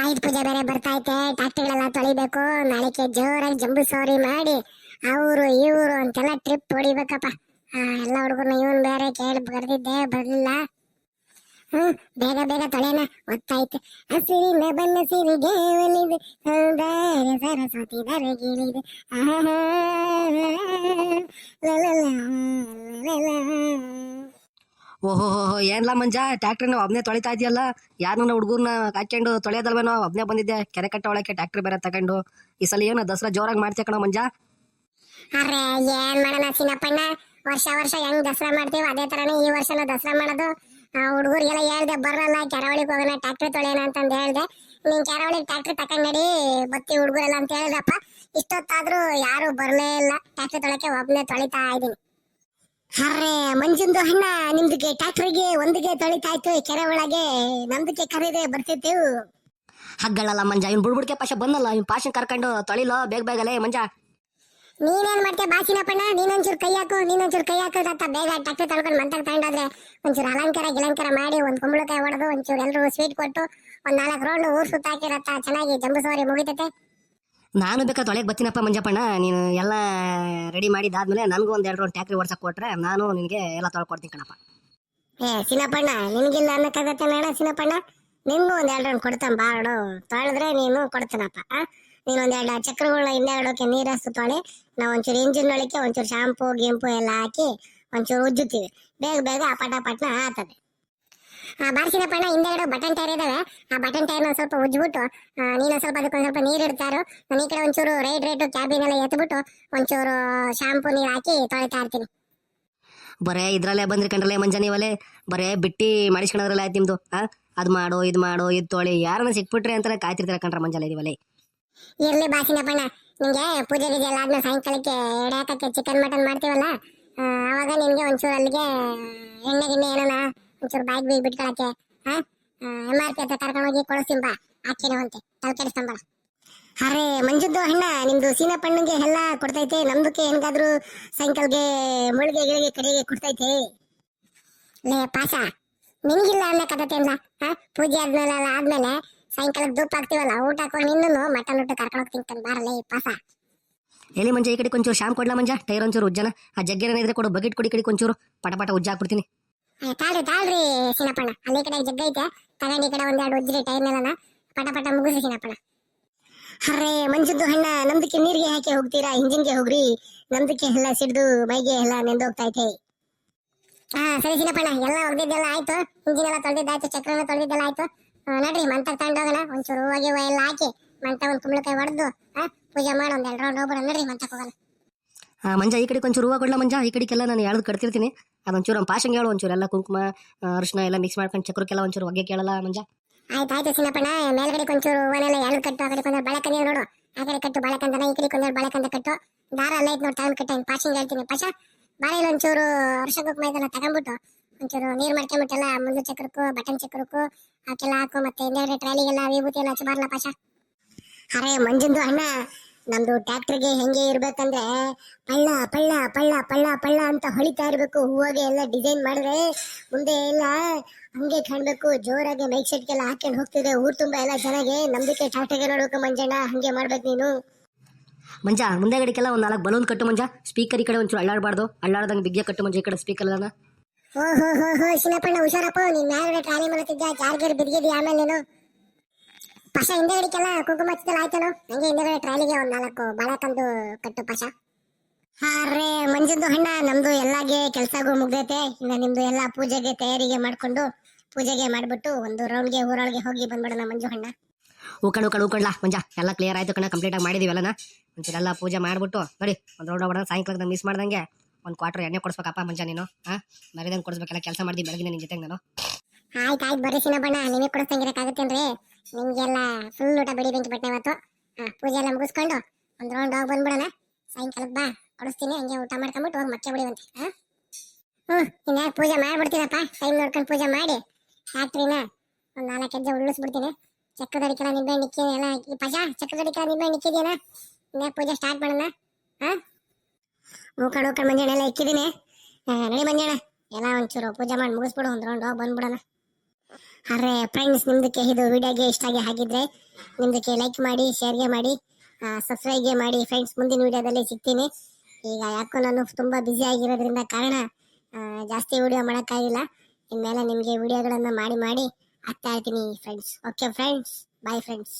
ಆಯುಧ ಪೂಜೆ ಬೇರೆ ಬರ್ತೈತೆ ಟ್ಯಾಕ್ಟ್ರಿಗಳೆಲ್ಲ ತೊಳಿಬೇಕು, ನಾಳೆಗೆ ಜೋರಾಗಿ ಜಂಬು ಸವಾರಿ ಮಾಡಿ, ಅವರು ಇವರು ಅಂತೆಲ್ಲ ಟ್ರಿಪ್ ಹೊಡಿಬೇಕಪ್ಪ. ಎಲ್ಲ ಹುಡುಗರು ಇವನ್ ಬೇರೆ ಕೇಳಿ ಬರ್ದಿದ್ದೆ, ಬರ್ಲಿಲ್ಲ. ಹ್ಮ್, ಬೇಗ ಬೇಗ ತೊಳೆನ ಒತ್ತಾಯ್ತು. ಹಸಿರಿನ ಬಣ್ಣ ಸಿರಿಗೆ ಒಲಿದು ಸೌಂದರ್ಯ ಸರಸ್ವತಿ ದರಗಿಳಿದು ಆಹಾ. ಓಹೋ ಏನ್ಲ ಮಂಜ? ಟ್ಯಾಕ್ಟ್ರಿನ ಒಬ್ನೇ ತೊಳಿತಾ ಇದೆಯಲ್ಲ ಯಾರನ್ನ ಹುಡುಗರ್ನ ಹಾಕೊಂಡು ತೊಳೆಯೋದಲ್ವೇನೋ ಒಬ್ನೇ ಬಂದಿದ್ದೆ. ಕೆರೆ ಕಟ್ಟ ಒಳಕ್ಕೆ ಟ್ಯಾಕ್ಟ್ರಿ ಬೇರೆ ತಗೊಂಡು. ಈ ಸಲ ಏನು ದಸರಾ ಜೋರಾಗಿ ಮಾಡ್ತೀಯ ಕಣೋ ಮಂಜ? ಅರೆ ವರ್ಷ ವರ್ಷ ಹೆಂಗ್ ದಸರಾ ಮಾಡ್ತೀವಿ ಅದೇ ತರನೇ ಈ ವರ್ಷನೂ ದಸರಾ ಮಾಡೋದು. ಹುಡುಗರಿಗೆಲ್ಲ ಹೇಳ್ದೆ ಬರಲ್ಲ ಕೆರವಳಿಗೆ ಹೋಗೋಣ, ಟ್ಯಾಕ್ಟ್ರಿ ತೊಳೆಯೋಣ ಅಂತಂದು ಹೇಳ್ದೆ. ನೀನ್ ಕೆರವಳಿಗೆ ಟ್ಯಾಕ್ಟ್ರಿ ತಕೊಂಡ್ ಬತ್ತಿ ಹುಡುಗರೆಲ್ಲ ಅಂತ ಹೇಳ್ದಪ್ಪ. ಇಷ್ಟೊತ್ತಾದ್ರೂ ಯಾರು ಬರಲೇ ಇಲ್ಲ. ಟ್ಯಾಕ್ಟ್ರಿ ತೊಳಕ್ಕೆ ಒಬ್ನೇ ತೊಳಿತಾ ಇದೀನಿ. ಅರೆ ಮಂಜುಂದು ಅಣ್ಣ ನಿಮ್ದಕ್ಕೆ ಟ್ಯಾಕ್ಟ್ರಿಗೆ ಒಂದಿಗೆ ತೊಳಿತಾಯ್ತು. ಕೆರೆ ಒಳಗೆ ನಮ್ದಕ್ಕೆ ಕರೀದೆ ಬರ್ತಿತ್ತು ಹಗ್ಗಳಲ್ಲ ಮಂಜ ಇವ್ನು ಬುಡ್ಬುಡ್ಕೆ ಪಾಶ ಬಂದಲ್ಲ ಇವ್ನು ಪಾಶನ್ ಕರ್ಕೊಂಡು ತೊಳಿಲೋ ಬೇಗ ಬೇಗಲೇ ಮಂಜ. ನೀನೇನ್ ಮಾಡ್ತೀಯ ಬಾಸಿನಪ್ಪಣ್ಣ ನೀನೊಂಚೂರು ಕೈ ಹಾಕು ನೀನೊಂಚೂರು ಕೈ ಹಾಕೋದತ್ತ ಬೇಗ ಟ್ಯಾಕ್ಟರ್ ತಳ್ಕೊಂಡು ಮಂತಾಗ ತಗೊಂಡಾದ್ರೆ ಒಂಚೂರು ಅಲಂಕಾರ ಗಿಲಂಕಾರ ಮಾಡಿ ಒಂದ್ ಕುಂಬಳಕಾಯಿ ಹೊಡೆದು ಒಂಚೂರು ಎಲ್ಲರೂ ಸ್ವೀಟ್ ಕೊಟ್ಟು ಒಂದ್ ನಾಲ್ಕು ರೌಂಡ್ ಊರ್ ಸುತ್ತಾಕಿರತ್ತ ಚೆನ್ನಾಗಿ ಜಂಬು ಸವಾರಿ ಮುಗಿತೈತೆ. ನಾನು ಬೇಕಾ ತೊಳೆಗೆ ಬತ್ತಿನಪ್ಪ ಮಂಜಪ್ಪಣ್ಣ. ನೀನು ಎಲ್ಲ ರೆಡಿ ಮಾಡಿದಾದ್ಮೇಲೆ ನನಗೂ ಒಂದು ಎರಡು ಟ್ಯಾಕ್ರಿ ಟ್ಯಾಕ್ಟ್ರಿ ಕೊಟ್ರೆ ನಾನು ನಿನಗೆ ಎಲ್ಲ ತೊಳ್ಕೊಡ್ತೀನಿ ಕಣಪ್ಪ. ಏ, ಸಿನಪ್ಪಣ್ಣ ನಿನಗಿಲ್ಲ ಅನ್ನಕ್ಕಾಗತ್ತೆ ಅಣ್ಣ ಸಿನಪ್ಪಣ್ಣ. ನಿನ್ಗೂ ಒಂದ್ ಎರಡು ರೌಂಡ್ ಕೊಡ್ತಾನೆ ಬಾರಡು ತೊಳೆದ್ರೆ ನೀನು ಕೊಡ್ತೀನಪ್ಪ ನೀನು ಒಂದೆರಡು ಚಕ್ರಗಳನ್ನ ಹಿಂದೆ ಇಡೋಕೆ ಹಸ್ತು ತೊಳೆ. ನಾವು ಒಂಚೂರು ಇಂಜಿನ್ ಒಳಕ್ಕೆ ಒಂಚೂರು ಶಾಂಪು ಗಿಂಪು ಎಲ್ಲ ಹಾಕಿ ಒಂಚೂರು ಉಜ್ಜುತ್ತೀವಿ. ಬೇಗ ಬೇಗ ಆ ಪಟ ಪಟ್ನ ಆತದೆ. ಆ ಬಾರ್ಸಿನಪ್ಪಣ್ಣ ಹಿಂದೆ ಎರಡು ಬಟನ್ ಟೈರ್ ಇದಾವೆ. ಆ ಬಟನ್ ಟೈರ್ನ ಸ್ವಲ್ಪ ಉಜ್ಬಿಟ್ಟು ನೀನು ಸ್ವಲ್ಪ ಅದಕ್ಕೊಂದು ಸ್ವಲ್ಪ ನೀರು ಇಡ್ತಾರು. ನಾನು ಈ ಕಡೆ ಒಂಚೂರು ರೈಟ್ ರೈಟ್ ಕ್ಯಾಬಿನ್ ಎಲ್ಲ ಎತ್ಬಿಟ್ಟು ಒಂಚೂರು ಶಾಂಪು ನೀರು ಹಾಕಿ ತೊಳಿತಾ ಇರ್ತೀನಿ. ಬರೇ ಇದ್ರಲ್ಲೇ ಬಂದ್ರಿ ಕಂಡ್ರಲ್ಲೇ ಮಂಜ ನೀವಲ್ಲೇ ಬರೇ ಬಿಟ್ಟಿ ಮಾಡಿಸ್ಕೊಳೋದ್ರಲ್ಲ ಆಯ್ತು ನಿಮ್ದು ಅದು ಮಾಡು ಇದು ಮಾಡು ಇದು ತೊಳಿ. ಯಾರನ್ನ ಸಿಕ್ಬಿಟ್ರೆ ಅಂತ ಕಾಯ್ತಿರ್ತಾರೆ ಕಂಡ್ರ ಮಂಜಲ್ಲ ಇದೀವಲ್ಲೇ ಇರ್ಲಿ ಬಾಸಿನಪ್ಪಣ್ಣ ನಿಮಗೆ ಪೂಜೆ ಗೀಜೆ ಎಲ್ಲ ಆದ್ಮೇಲೆ ಸಾಯಂಕಾಲಕ್ಕೆ ಎಡೆ ಚಿಕನ್ ಮಟನ್ ಮಾಡ್ತೀವಲ್ಲ ಆವಾಗ ನಿಮಗೆ ಒಂಚೂರು ಅಲ್ಲಿಗೆ ಎಣ್ಣೆ ಗಿಣ್ಣೆ ಏನಾನ ಒಂಚೂರು ಬಾಯಿಗೆ ಬೀಗ್ ಬಿಟ್ಕೊಳಕ್ಕೆ ಎಂ ಆರ್ ಪಿ ಹತ್ರ ಕರ್ಕೊಂಡು ಹೋಗಿ ಕೊಡಿಸ್ತೀನಿ ಬಾ ಅಂತ ಅಂತೆ. ತಲೆ ಕೆಡಿಸ್ಕೊಂಬೇಡ ಅರೆ ಮಂಜುದ್ದು ಅಣ್ಣ ನಿಮ್ದು ಸೀನಪ್ಪಣ್ಣಗೆ ಎಲ್ಲ ಕೊಡ್ತೈತೆ ನಮ್ದಕ್ಕೆ ಹೆಂಗಾದ್ರು ಸೈಕಲ್ಗೆ ಮುಳುಗೆ ಗಿಳಿಗೆ ಕಡೆಗೆ ಕೊಡ್ತೈತೆ. ಲೇ ಪಾಸ ನಿನಗಿಲ್ಲ ಅನ್ನೋ ಕಥತೆ ಇಲ್ಲ ಹಾ? ಪೂಜೆ ಆದ್ಮೇಲೆ ಅಲ್ಲ ಆದ್ಮೇಲೆ ಸಾಯಂಕಾಲ ಧೂಪ ಹಾಕ್ತಿವಲ್ಲ ಊಟ ಹಾಕೊಂಡು ನಿನ್ನೂ ಮಟನ್ ಊಟ ಕರ್ಕೊಂಡು ಹೋಗ್ತೀನಿ ಬಾರಲ್ಲ ಈ ಪಾಸ ಎಲ್ಲಿ ಮಂಜ ಈ ಕಡೆ ಕೊಂಚೂರು ಶಾಮ್ ಕೊಡ್ಲಾ ಮಂಜ? ಟೈರ್ ಒಂಚೂರು ಉಜ್ಜನ. ಆ ಜಗ್ಗೇನ ಇದ್ರೆ ಕೊಡು ಬಕೆಟ್ ಕೊಡಿ ಕಡೆ ಪಟಪಟ ಪಟ ಪಟ ಉಜ್ಜ ಹಾಕ್ಬಿಡ್ತೀನಿ ತಾಳ್ರಿ ತಾಳ್ರಿ ಸಿನಪ್ಪಣ್ಣ. ಅಲ್ಲಿ ಕಡೆ ಜಗ್ಗ ಐತೆ. ತಗೊಂಡು ಈ ಕಡೆ ಒಂದೆರಡು ಉಜ್ರಿ ಟೈರ್ನೆಲ್ಲ ಪಟ ಪಟ ಮುಗಿಸಿ ಸಿನಪ್ಪಣ್ಣ. ಅರೆ ಮಂಜುದ್ದು ಹಣ್ಣ ನಮ್ದಕ್ಕೆ ನೀರಿಗೆ ಹಾಕಿ ಹೋಗ್ತೀರಾ? ಹಿಂಜಿನ್ಗೆ ಹೋಗ್ರಿ. ನಮ್ದಕ್ಕೆ ಎಲ್ಲ ಸಿಡ್ದು ಮೈಗೆ ಎಲ್ಲ ನೆಂದೋಗ್ತೈತೆ. ಹಾ ಸರಿ ಸಿನಪ್ಪಣ್ಣ. ಎಲ್ಲ ಒಗ್ದಿದ್ದೆಲ್ಲ ಆಯ್ತು. ಇಂಜಿನ್ ಎಲ್ಲ ತೊಳೆದಿದ್ದಾಯ್ತು ಚಕ್ರನ ತೊಳೆದಿದ್ದೆಲ್ಲ ಆಯ್ತು. ನೋಡ್ರಿ ನಡ್ರಿ ಮಂತ ತಗೊಂಡೋಗೋಣ ಒಂಚೂರು ಹೂವು ಎಲ್ಲ ಹಾಕಿ ಮಂತ ಒಂದು ಕುಂಬಳಕಾಯಿ ಹೊಡೆದು ಪೂಜೆ ಮಾಡಿ ಒಂದ್ ಎರಡು ರೌಂಡ್ ಹೋಗ್ಬಿಡ ನಡ್ರಿ ಮಂತಕ್ಕೆ ಹೋಗೋಣ. ಮಂಜ ಈ ಕಡೆ ಒಂಚೂರು ಹೂವು ಕೊಡ್ಲಾ ಮಂಜ? ಈ ಕಡೆಗೆಲ್ಲ ನಾನು ಎಳ್ದು ಕಟ್ತಿರ್ತೀನಿ. ಅದೊಂಚೂರು ಒಂದು ಪಾಶಂಗೆ ಹೇಳು, ಒಂಚೂರು ಎಲ್ಲ ಕುಂಕುಮ ಅರಿಶಿನ ಎಲ್ಲ ಮಿಕ್ಸ್ ಮಾಡ್ಕೊಂಡು ಚಕ್ರಕ್ಕೆಲ್ಲ ಒಂಚೂರು ಹೊಗೆ ಕೇಳಲ್ಲ ಮಂಜ? ಆಯ್ತು ಆಯ್ತು ಸಿನಪ್ಪಣ್ಣ ಮೇಲ್ಗಡೆ ಕೊಂಚೂರು ಹೂವನೆಲ್ಲ ಎಳ್ದು ಕಟ್ಟು, ಆ ಕಡೆ ಕೊಂದರ್ ಬಳಕಂದ ನೋಡು. ಆ ಕಡೆ ಕಟ್ಟು ಬಳಕಂದನ, ಈ ಕಡೆ ಕೊಂದರ್ ಬಳಕಂದ ಕಟ್ಟು. ದಾರ ಎಲ್ಲ ಐತ್ ನೋಡಿ, ತಗೊಂಡ್ ಕಟ್ಟ ಪಾಶಿಂಗ್ ಹೇಳ್ತೀನಿ. ಪಾಶ ಬಾಳೆಲ್ಲ ಒಂಚೂರು ಅರ್ಶ ಕುಕ್ಮ ಇದೆಲ್ಲ ತಗೊಂಡ್ಬಿಟ್ಟು ಒಂಚೂರು ನೀರ್ ಮಾಡ್ಕೊಂಬಿಟ್ಟೆಲ್ಲ ಮುಂದೆ ಚಕ್ರಕ್ಕೂ ಬಟನ್ ಚಕ್ರಕ್ಕೂ ಅವಕ್ಕೆಲ್ಲ ಹಾಕು ಮತ್ತೆ ಹಿಂದೆಗಡೆ ಟ್ರಾಲಿಗೆಲ್ಲ ವಿಭೂತಿ ಎಲ್ಲ ಹಚ್ಚಿ ಬಾರ್ಲ ಪಾಶ ಅರೆ, ಮಂಜುಂದು ಅಣ್ಣ ನಮ್ದು ಟ್ಯಾಕ್ಟರ್ಗೆ ಹೆಂಗೆ ಇರ್ಬೇಕಂದ್ರೆ ಪಳ್ಳ ಪಳ್ಳ ಪಳ್ಳ ಪಳ್ಳ ಪಳ್ಳ ಅಂತ ಹೊಳಿತಾ ಇರಬೇಕು. ಹೂವಾಗೆ ಎಲ್ಲ ಡಿಸೈನ್ ಮಾಡಿದ್ರೆ ಮುಂದೆ ಎಲ್ಲ ಹಂಗೆ ಕಾಣಬೇಕು. ಜೋರಾಗಿ ಮೈಕ್ ಸೆಟ್ಗೆಲ್ಲ ಹಾಕೊಂಡು ಹೋಗ್ತಿದ್ರೆ ಊರು ತುಂಬ ಎಲ್ಲ ಚೆನ್ನಾಗಿ ನಮ್ದಕ್ಕೆ ಟ್ಯಾಕ್ಟರ್ಗೆ ನೋಡ್ಬೇಕು ಮಂಜಣ್ಣ ಹಂಗೆ ಮಾಡ್ಬೇಕು ನೀನು. ಮಂಜ ಮುಂದೆ ಗಡಿಗೆಲ್ಲ ಒಂದು ನಾಲ್ಕು ಬಲೂನ್ ಕಟ್ಟು ಮಂಜ. ಸ್ಪೀಕರ್ ಈ ಕಡೆ ಒಂಚೂರು ಅಳ್ಳಾಡಬಾರ್ದು. ಅಳ್ಳಾಡ್ದಂಗೆ ಬಿಗ್ಗೆ ಕಟ್ಟು ಮಂಜ ಈ ಕಡೆ ಸ್ಪೀಕರ್ ಎಲ್ಲ ಓ ಹೋ ಹೋ ಹೋ ಶಿನಪ್ಪಣ್ಣ ಹುಷಾರಪ್ಪ. ನೀನ್ ಮ್ಯಾಲೆ ಟ್ರಾಲಿ ಮಾಡುತ್ತಿದ್ದ ಚಾರ್ಜರ್ ಬಿದ್ದಿದ್ದಿ ಆಮೇಲೆ ನೀನು? ಪಶ ಹಿಂದೆಗಡಿಕೆಲ್ಲ ಕುಂಕುಮ ಹಚ್ಚಿದಲ್ಲ ಆಯ್ತಲ್ಲ? ಹಂಗೆ ಹಿಂದೆಗಡೆ ಟ್ರೈಲಿಗೆ ಒಂದ್ ನಾಲ್ಕು ಬಾಳೆಕಂದು ಕಟ್ಟು ಪಾಶ. ಹಾರೇ ಮಂಜಂದು ಹಣ್ಣ ನಮ್ದು ಎಲ್ಲಾಗೆ ಕೆಲ್ಸಗೂ ಮುಗ್ದೈತೆ. ಇನ್ನು ನಿಮ್ದು ಎಲ್ಲಾ ಪೂಜೆಗೆ ತಯಾರಿಗೆ ಮಾಡ್ಕೊಂಡು ಪೂಜೆಗೆ ಮಾಡ್ಬಿಟ್ಟು ಒಂದು ರೌಂಡ್ಗೆ ಊರೊಳಗೆ ಹೋಗಿ ಬಂದ್ಬಿಡೋಣ ಮಂಜು ಹಣ್ಣ. ಉಕ್ಕಣ್ ಉಕ್ಕಣ್ ಉಕ್ಕಣ್ಲ ಮಂಜ ಎಲ್ಲ ಕ್ಲಿಯರ್ ಆಯ್ತು ಕಣ ಕಂಪ್ಲೀಟ್ ಆಗಿ ಮಾಡಿದೀವಲ್ಲ ಒಂಚೂರೆಲ್ಲ ಪೂಜೆ ಮಾಡ್ಬಿಟ್ಟು ನೋಡಿ ಒಂದು ರೌಂಡ್ ಹೊಡೆದ ಸಾಯಂಕಾಲದ ಮಿಸ್ ಮಾಡ್ದಂಗೆ ಒಂದು ಕ್ವಾರ್ಟರ್ ಎಣ್ಣೆ ಕೊಡ್ಸ್ಬೇಕಪ್ಪ ಮಂಜ ನೀನು ಹಾ? ಮರಿದಂಗೆ ಕೊಡಿಸ್ಬೇಕೆಲ್ಲ ಕೆಲಸ ಮಾಡಿದ್ವಿ ಬೆಳಗಿನ ನಿನ್ ಜೊತೆಗೆ ನಾನು. ಆಯ್ತು ಆಯ್ತು ಬರ್ರಿ ಸಿನಬಣ್ಣ ನಿಮಗೆ ಕೊಡಿಸ್ತಂಗಿರಕ್ಕಾಗತ್ತೇನ್ರಿ ನಿಮ್ಗೆಲ್ಲ ಫುಲ್ ಊಟ ಬಿಡಿ ಬೆಂಕಿ ಬಿಟ್ಟೆ ಇವತ್ತು. ಹಾಂ, ಪೂಜೆ ಎಲ್ಲ ಮುಗಿಸ್ಕೊಂಡು ಒಂದು ರೌಂಡ್ ಹೋಗಿ ಬಂದ್ಬಿಡೋಣ. ಸಾಯಂಕಾಲಕ್ಕೆ ಬಾ ಕೊಡಿಸ್ತೀನಿ ಹಂಗೆ ಊಟ ಮಾಡ್ಕೊಂಬಿಟ್ಟು ಹೋಗಿ ಮಕ್ಕೆ ಬಿಡಿವಂತೆ, ಹಾ? ಹ್ಞೂ, ಇನ್ನೇ ಪೂಜೆ ಮಾಡಿಬಿಡ್ತೀನಪ್ಪ ಟೈಮ್ ನೋಡ್ಕೊಂಡು ಪೂಜೆ ಮಾಡಿ. ಫ್ಯಾಕ್ಟ್ರಿನ ಒಂದು ನಾಲ್ಕು ಹೆಜ್ಜೆ ಉರುಳಿಸ್ಬಿಡ್ತೀನಿ. ಚಕ್ಕದಡಿಕೆಲ್ಲ ನಿಂಬೆ ನಿಕ್ಕಿದೆಯಲ್ಲ ಈ ಪಜ, ಚಕ್ಕದಡಿಕೆಲ್ಲ ನಿಂಬೆ ನಿಕ್ಕಿದೆಯಲ್ಲ ಇನ್ನ ಪೂಜೆ ಸ್ಟಾರ್ಟ್ ಮಾಡೋಣ, ಹಾಂ? ಮೂಕಣ್ ಮೂಕಣ್ ಮಂಜಣ್ಣ ಎಲ್ಲ ಇಕ್ಕಿದ್ದೀನಿ ನಡಿ ಮಂಜಣ್ಣ, ಎಲ್ಲ ಒಂಚೂರು ಪೂಜೆ ಮಾಡಿ ಮುಗಿಸ್ಬಿಡು, ಒಂದು ರೌಂಡ್ ಹೋಗಿ ಬಂದ್ಬಿಡೋಣ. ಅರೆ ಫ್ರೆಂಡ್ಸ್ ನಿಮ್ದಕ್ಕೆ ಇದು ವಿಡಿಯೋಗೆ ಇಷ್ಟ ಆಗಿ ಹಾಗಿದ್ರೆ ನಿಮ್ದಕ್ಕೆ ಲೈಕ್ ಮಾಡಿ ಶೇರ್ಗೆ ಮಾಡಿ ಸಬ್ಸ್ಕ್ರೈಬ್ಗೆ ಮಾಡಿ. ಫ್ರೆಂಡ್ಸ್ ಮುಂದಿನ ವಿಡಿಯೋದಲ್ಲಿ ಸಿಗ್ತೀನಿ. ಈಗ ಯಾಕೋ ನಾನು ತುಂಬ ಬ್ಯುಸಿ ಆಗಿರೋದ್ರಿಂದ ಕಾರಣ ಜಾಸ್ತಿ ವಿಡಿಯೋ ಮಾಡೋಕ್ಕಾಗಿಲ್ಲ. ಇನ್ಮೇಲೆ ನಿಮಗೆ ವಿಡಿಯೋಗಳನ್ನು ಮಾಡಿ ಮಾಡಿ ಹಾಕ್ತಾ ಇರ್ತೀನಿ friends okay friends bye friends